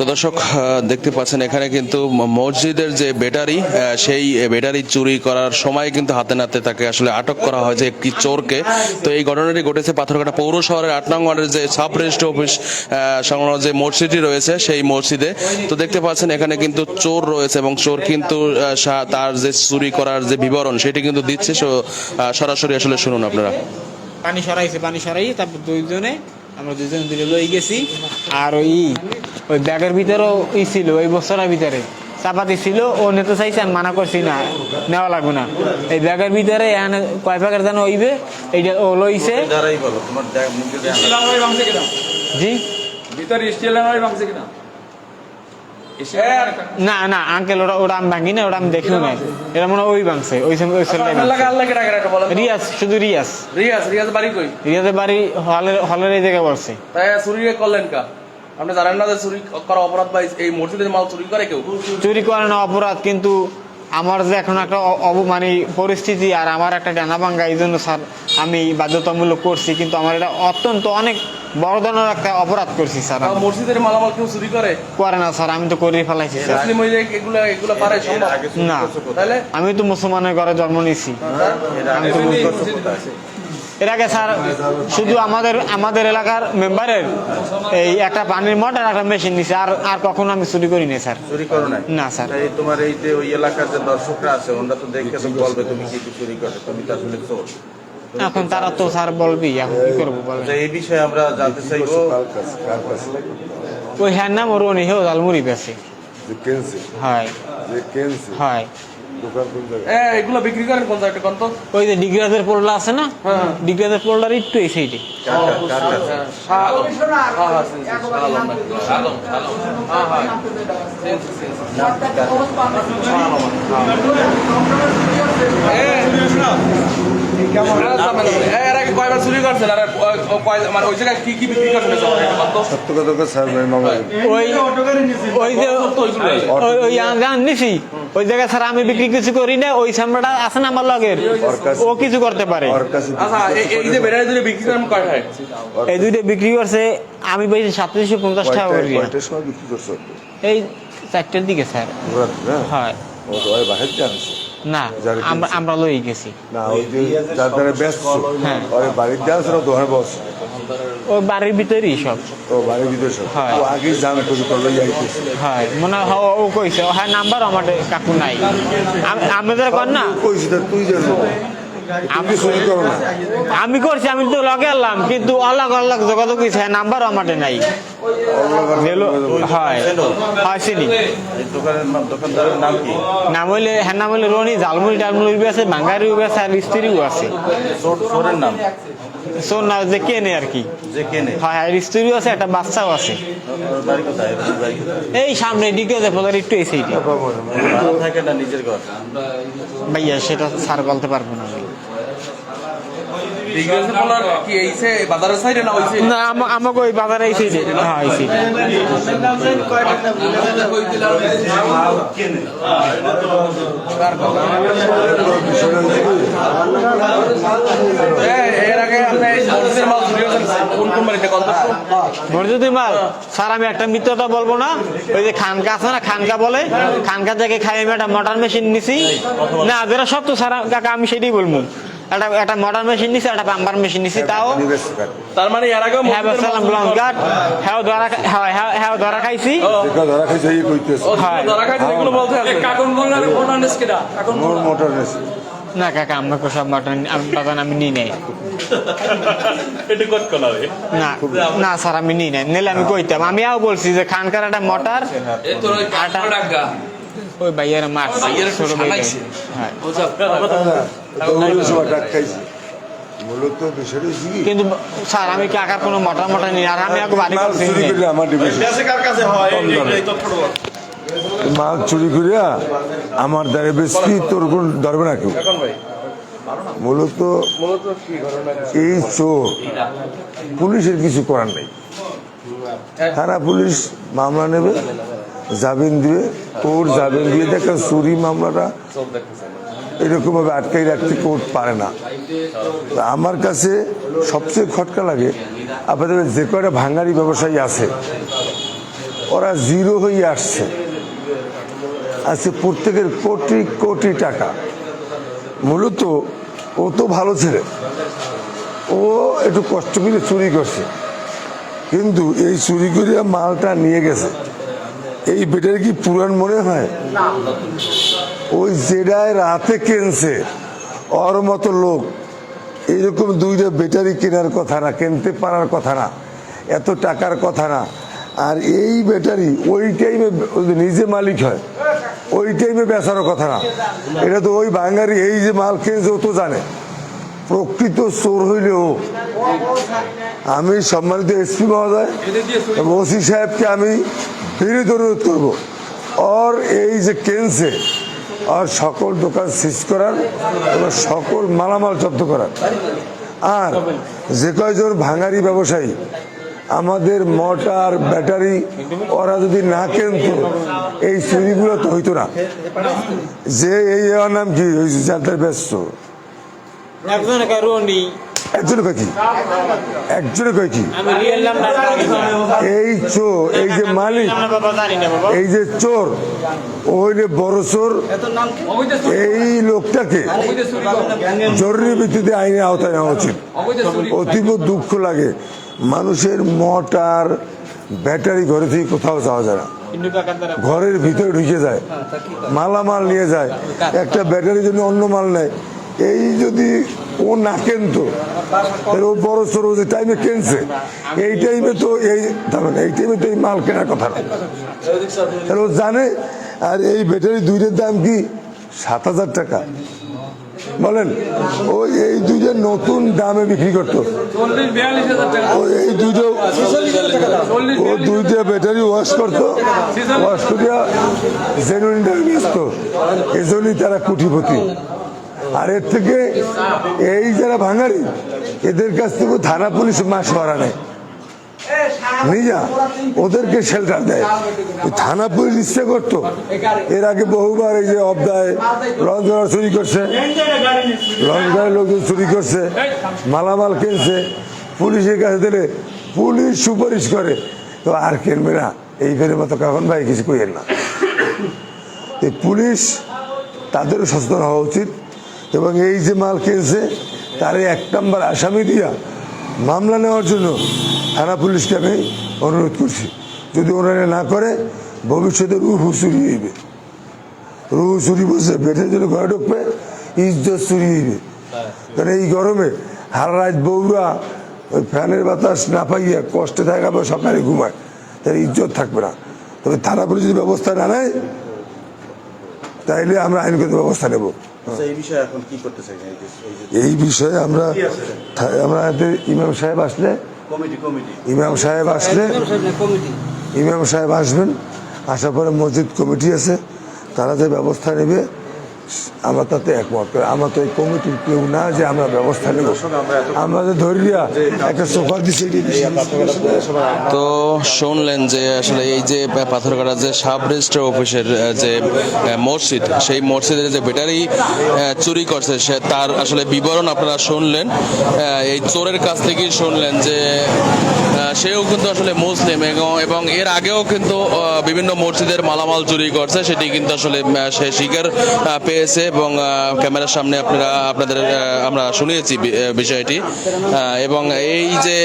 তো দর্শক দেখতে পাচ্ছেন এখানে কিন্তু মসজিদের যে ব্যাটারি সেই ব্যাটারি চুরি করার সময় কিন্তু হাতে নাতে তাকে আসলে আটক করা হয় যে একটি চোরকে। তো এই ঘটনাটি ঘটেছে পাথরঘাটা পৌর শহরের আট নং ওয়ার্ডের যে সাব রেজিস্ট্রি অফিস সংলগ্ন যে মসজিদটি রয়েছে সেই মসজিদে। তো দেখতে পাচ্ছেন এখানে কিন্তু চোর রয়েছে এবং চোর কিন্তু তার যে চুরি করার যে বিবরণ সেটি কিন্তু দিচ্ছে। সরাসরি আসলে শুনুন আপনারা। পানি সরাইছে, পানি সরাই, তারপর দুইজনে, আমরা দুইজন দূরে লই গেছি। আর ওই ওই ব্যাগের ভিতরেও ই ছিল ওই বছরের ভিতরে। চাপাতি ছিল ও নিতে চাইছে আমি মানা করছি না নেওয়া লাগবে না। এই ব্যাগের ভিতরে এখানে কয় প্যাকেট যেন ওইবে এইটা ও লইছে। জি? ভিতরে স্টিল ভাঙছে কিনা? না না আঙ্কেল ওটা ওটা আমি ভাঙি না ওটা আমি দেখিও না এটা মনে হয় ওই ভাঙছে ওই সময় ওই রিয়াজ শুধু রিয়াজ। রিয়াজ রিয়াজ বাড়ি কই? রিয়াজের বাড়ি হলের হলের এই জায়গায় পড়ছে তাই করলেন কা? আপনি জানেন না যে চুরি করা অপরাধ বা এই মসজিদের মাল চুরি করে কেউ? চুরি করে না অপরাধ কিন্তু আমার যে এখন একটা অব মানে পরিস্থিতি আর আমার একটা ডানা ভাঙ্গা এই জন্য স্যার আমি বাধ্যতামূলক করছি কিন্তু আমার এটা অত্যন্ত অনেক বড় ধরনের একটা অপরাধ করছি স্যার মসজিদের মালামাল কেউ চুরি করে? করে না স্যার আমি তো করে ফেলাইছি না। আমি তো মুসলমানের ঘরে জন্ম নিয়েছি। এর আগে স্যার শুধু আমাদের আমাদের এলাকার মেম্বারের এই একটা পানির মট আর একটা মেশিন নিছে আর আর কখনো আমি চুরি করি না স্যার। চুরি করো নাই? না, স্যার। এই তোমার এই যে ওই এলাকার যে দর্শকরা আছে ওরা তো দেখে তো বলবে তুমি কি কি চুরি করো? তুমি তো আসলে চোর। এখন তারা তো স্যার বলবি এখন কি করব বলেন এই বিষয়ে আমরা জানতে চাইব। ওই হ্যার নাম ওর উনি হেও জালমুড়ি বেছে। যে কেনছে? হয়। যে কেনছে? হয়। এগুলো বিক্রি করেন কোন জায়গাটা কোন তো? ওই যে ডিগ্রাজের আছে না? ডিগ্রাজের একটু এই সাইডে। হ্যাঁ হ্যাঁ হ্যাঁ হ্যাঁ কি ওই কি বিক্রি করছেন এটা কত? কত? সত্য কথা করে স্যার ভাই মামলা ওই ওই যে ওই ওই নিছি। ওই জায়গায় স্যার আমি বিক্রি কিছু করি না ওই সামরাটা আছে না আমার লগের? ও কিছু করতে পারে। আচ্ছা এই দুইটা বিক্রি করছে আমি পেয়েছি সাতত্রিশশো পঞ্চাশ টাকা করে এই চারটের দিকে স্যার। না? হয়। না আমরা লই গেছি। না ওই যে যার দ্বারা ব্যস্ত হ্যাঁ। বাড়ির জানছে না দোকানে বস। বাড়ির ভিতরেই সব। ও বাড়ির ভিতরে সব। হ্যাঁ। ও করল হয় মনে হয় ও- কইছে ও হ্যাঁ নাম্বার আমার কাকু নাই। আমি আমাদের কর না? কইছি তুই জানো আমি করছি আমি তো লগে আনলাম কিন্তু অলগ অলগ যোগাযোগ হয়েছে নাম্বার আমার নাই। নাম দোকানদারের নাম কি? নাম হইলে হ্যাঁ নাম হইলে রনি ঝালমুড়ি টালমুড়ি আছে আছে আর স্ত্রীও আছে। নাম? না যে কেনে আর কি? যে কেনে? হয় আর স্ত্রীও আছে একটা বাচ্চাও আছে। এই সামনে দিকে যে একটু থাকে না নিজের ঘর? ভাইয়া সেটা স্যার বলতে পারব না আমি। বিক্রি বলার কি এইছে বাজারের সাইডে না আমাকে ওই বাজারে এই সাইডে হ্যাঁ এই সাইডে মাল স্যার আমি একটা মিথ্যতা বলব না। ওই যে খানকা আছে না খানকা বলে খানকা থেকে খাই আমি একটা মোটর মেশিন নিছি। না যেটা সত্য স্যার কাকা আমি সেটাই বলব। একটা একটা মোটর মেশিন নিছি একটা পাম্পার মেশিন নিছি তাও তার মানে এর আগে হ্যাঁ সালাম লং গার্ড হ্যাঁ ধরা হ্যাঁ হ্যাঁ হ্যাঁ ধরা খাইছি। ধরা খাইছে এই কইতেছে। হয়। ধরা খাইছে এগুলো বলতে হবে কাকুন বললেন বনানিস কিনা কাকুন মোর মোটর নেছে না কাকা আমাকে সব মটন আমি বাগান আমি নিই নাই। এটা কত কলা রে? না না স্যার আমি নিই নাই। নিলে আমি কইতাম আমিও বলছি যে খানকার একটা মোটর ওই টাকা ওই ভাইয়ার একটু ছোট। শালাইছে। হ্যাঁ। সময় ডাক খাইছে মূলত বিষয়টা কি? কিন্তু স্যার আমি কাকার কোনো মোটর মোটর নিই? আর আমি আগে বাড়ি মাল করছি চুরি করে আমার ডিবেশ মাল চুরি করিয়া আমার দ্বারে বেশি তোর কোন ধরবে না কেউ? মূলত এই চোর। পুলিশের কিছু করার নেই। থানা পুলিশ মামলা নেবে জামিন দিবে। কোর্ট জামিন দিয়ে দেখা চুরি মামলাটা। এরকম ভাবে আটকাই রাখতে কোর্ট পারে না। আমার কাছে সবচেয়ে খটকা লাগে, আপনাদের যে কয়টা ভাঙ্গারি ব্যবসায়ী আছে, ওরা জিরো হয়ে আসছে। আজকে প্রত্যেকের কোটি কোটি টাকা। মূলত ও তো ভালো ছেলে, ও একটু কষ্ট করে চুরি করছে। কিন্তু এই চুরি করিয়া মালটা নিয়ে গেছে। এই বেটার কি পুরান মনে হয়? ওই যেটায় রাতে কেনছে। ওর মতো লোক। এইরকম দুইটা ব্যাটারি কেনার কথা না, কিনতে পারার কথা না। এত টাকার কথা না। আর এই ব্যাটারি ওই টাইমে নিজে মালিক হয়। ওই টাইমে বেচারও কথা না। এটা তো ওই বাঙালি এই যে মাল কিনছে, ও তো জানে। প্রকৃত চোর হইলেও আমি সম্মানিত এসপি মহোদয় ওসি সাহেবকে আমি বিরোধ অনুরোধ করব। ওর এই যে কেনছে আর সকল দোকান সিজ করার এবং সকল মালামাল জব্দ করার। আর যে কয়জন ভাঙারি ব্যবসায়ী, আমাদের মোটর ব্যাটারি ওরা যদি না কেনত, এই চুরিগুলো তো হইতো না। যে এই নাম কি? হয়েছে যাদের ব্যস্ত। একজনে কয় কি? একজনে কয় কি। এই চোর এই যে মালিক এই যে চোর ওই যে বড় চোর। এই লোকটাকে জরুরি ভিত্তিতে আইনের আওতায় নেওয়া উচিত। অতীব দুঃখ লাগে। মানুষের মোটর ব্যাটারি ঘরে থেকে কোথাও যাওয়া যায় না। ঘরের ভিতরে ঢুকে যায়। মালামাল নিয়ে যায়। একটা ব্যাটারির জন্য অন্য মাল নেয়। এই যদি ও না কেনতো। ও বড় সড়ো যে টাইমে কেনছে, এই টাইমে তো এই দাঁড়ান এই টাইমে তো এই মাল কেনার কথা না। ও জানে, আর এই ব্যাটারি দুইটার দাম কি? সাত হাজার টাকা। বলেন ওই এই দুইটা নতুন দামে বিক্রি করতো। ও এই দুটো ও দুইটা ব্যাটারি ওয়াশ করতো। ওয়াশ করিয়া জেনুইন ব্যস্ত এজন্যই তারা কুটিপতি। আর এর থেকে এই যারা ভাঙারি, এদের কাছ থেকে থানা পুলিশ মাস ভরা নেয়। ওদেরকে শেল্টার দেয়। থানা পুলিশ ইচ্ছে করতো। এর আগে বহুবার এই যে অবদায় লঞ্চ চুরি করছে। লঙ্কায় লোকজন চুরি করছে, মালামাল কিনছে। পুলিশের কাছে দিলে পুলিশ সুপারিশ করে। তো আর কিনবে না এই ফেরের মতো কখন ভাই কিছু কইেন না। পুলিশ তাদেরও সচেতন হওয়া উচিত। এবং এই যে মাল কিনছে, তারে এক নম্বর আসামি দিয়া মামলা নেওয়ার জন্য থানা পুলিশকে আমি অনুরোধ করছি। যদি ওনারা না করে, ভবিষ্যতে রুহু চুরি হইবে। রুহু চুরি বসে বেঠে যদি ঘরে ঢুকবে, ইজ্জত চুরি হইবে। কারণ এই গরমে হার রাত বউরা ওই ফ্যানের বাতাস না পাইয়া কষ্টে থাকাবে সকালে ঘুমায়, তার ইজ্জত থাকবে না। তবে থানা পুলিশ যদি ব্যবস্থা না নেয়, তাইলে আমরা আইনগত ব্যবস্থা নেব। এই বিষয়ে এখন কি করতে চাই এই যে- এই যে এই বিষয়ে আমরা আমরা ইমাম সাহেব আসলে কমিটি কমিটি। ইমাম সাহেব আসলে ইমাম সাহেব আসবেন আসার পরে মসজিদ কমিটি আছে তারা যে ব্যবস্থা নেবে আমরা তাতে একমত করি। আমরা তো এই কমিটির কেউ না যে আমরা ব্যবস্থা নেব। একটা সোফা দিচ্ছি তো শুনলেন যে আসলে এই যে পাথরঘাটা যে সাব অফিসের যে মসজিদ সেই মসজিদের যে ব্যাটারি চুরি করছে সে তার আসলে বিবরণ আপনারা শুনলেন। এই চোরের কাছ থেকেই শুনলেন যে সেও কিন্তু আসলে মুসলিম এবং- এর আগেও কিন্তু বিভিন্ন মসজিদের মালামাল চুরি করছে সেটি কিন্তু আসলে সে স্বীকার আহ, পেয়েছে এবং ক্যামেরার সামনে আপনারা, আপনাদের আমরা শুনিয়েছি বিষয়টি। এবং এই যে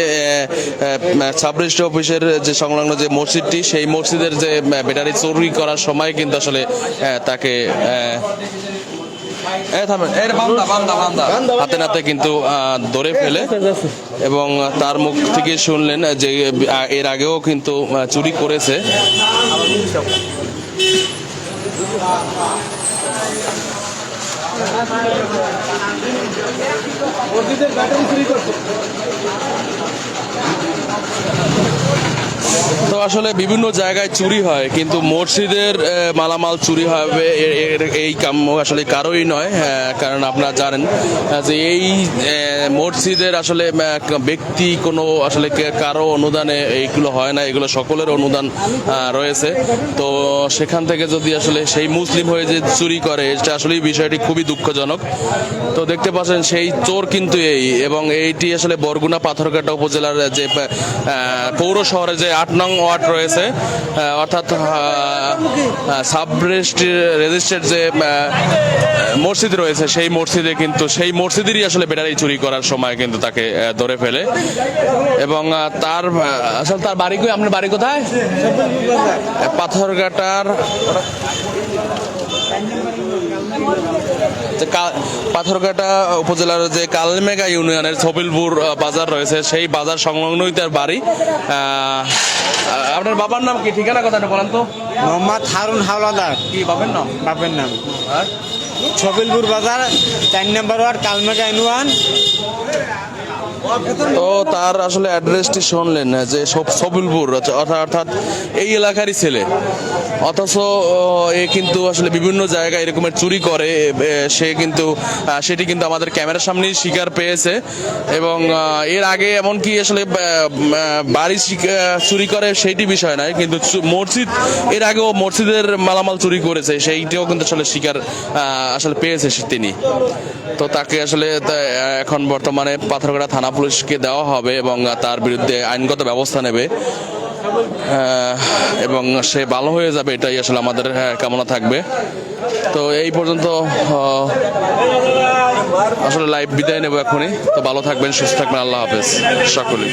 সাব অফিসের যে সংলগ্ন যে মসজিদটি, সেই মসজিদের যে ব্যাটারি চুরি করার সময় কিন্তু আসলে তাকে। হাতে নাতে কিন্তু ধরে ফেলে। এবং তার মুখ থেকে শুনলেন যে এর আগেও কিন্তু আহ, চুরি করেছে। তো আসলে বিভিন্ন জায়গায় চুরি হয়, কিন্তু মসজিদের মালামাল চুরি হবে এই কাম আসলে কারোই নয় কারণ আপনারা জানেন যে এই মসজিদের আসলে ব্যক্তি কোনো আসলে কারও অনুদানে এইগুলো হয় না, এগুলো সকলের অনুদান রয়েছে। তো সেখান থেকে যদি আসলে সেই মুসলিম হয়ে যে চুরি করে, এটা আসলে বিষয়টি খুবই দুঃখজনক। তো দেখতে পাচ্ছেন, সেই চোর কিন্তু এই, এবং এইটি আসলে বরগুনা পাথরঘাটা উপজেলার যে পৌর শহরে যে আট নং ওয়ার্ড রয়েছে। অর্থাৎ সাব রেজিস্ট্রেড যে মসজিদ রয়েছে, সেই মসজিদে কিন্তু, সেই মসজিদেরই আসলে ব্যাটারি চুরি করার সময় কিন্তু তাকে ধরে ফেলে। এবং তার আসলে তার বাড়ি কই? আপনার বাড়ি কোথায়? পাথরঘাটার যে পাথরঘাটা উপজেলার যে কালমেগা ইউনিয়নের ছবিলপুর বাজার রয়েছে সেই বাজার সংলগ্নই তার বাড়ি। আপনার বাবার নাম কি? ঠিকানা কথাটা বলেন তো। মোহাম্মদ হারুন হাওলাদার। কি বাবার নাম? বাপের নাম। আর? ছবিলপুর বাজার চার নম্বর ওয়ার্ড কালমেগা ইউনিয়ন। তো তার আসলে অ্যাড্রেসটি শুনলেন যে সব সবিলপুর অর্থাৎ অর্থাৎ এই এলাকারই ছেলে। অথচ এ কিন্তু আসলে বিভিন্ন জায়গায় এরকমের চুরি করে সে কিন্তু সেটি কিন্তু আমাদের ক্যামেরার সামনেই শিকার পেয়েছে। এবং এর আগে এমনকি আসলে বাড়ি চুরি করে সেইটি বিষয় নয়, কিন্তু মসজিদ, এর আগেও মসজিদের মালামাল চুরি করেছে, সেইটিও কিন্তু আসলে শিকার আসলে পেয়েছে তিনি। তো তাকে আসলে এখন বর্তমানে পাথরঘাটা থানা পুলিশকে দেওয়া হবে এবং তার বিরুদ্ধে আইনগত ব্যবস্থা নেবে। এবং সে ভালো হয়ে যাবে এটাই আসলে আমাদের আহ, কামনা থাকবে। তো এই পর্যন্ত আসলে লাইভ বিদায় নেব এখনই। তো ভালো থাকবেন সুস্থ থাকবেন আল্লাহ হাফেজ। সকলে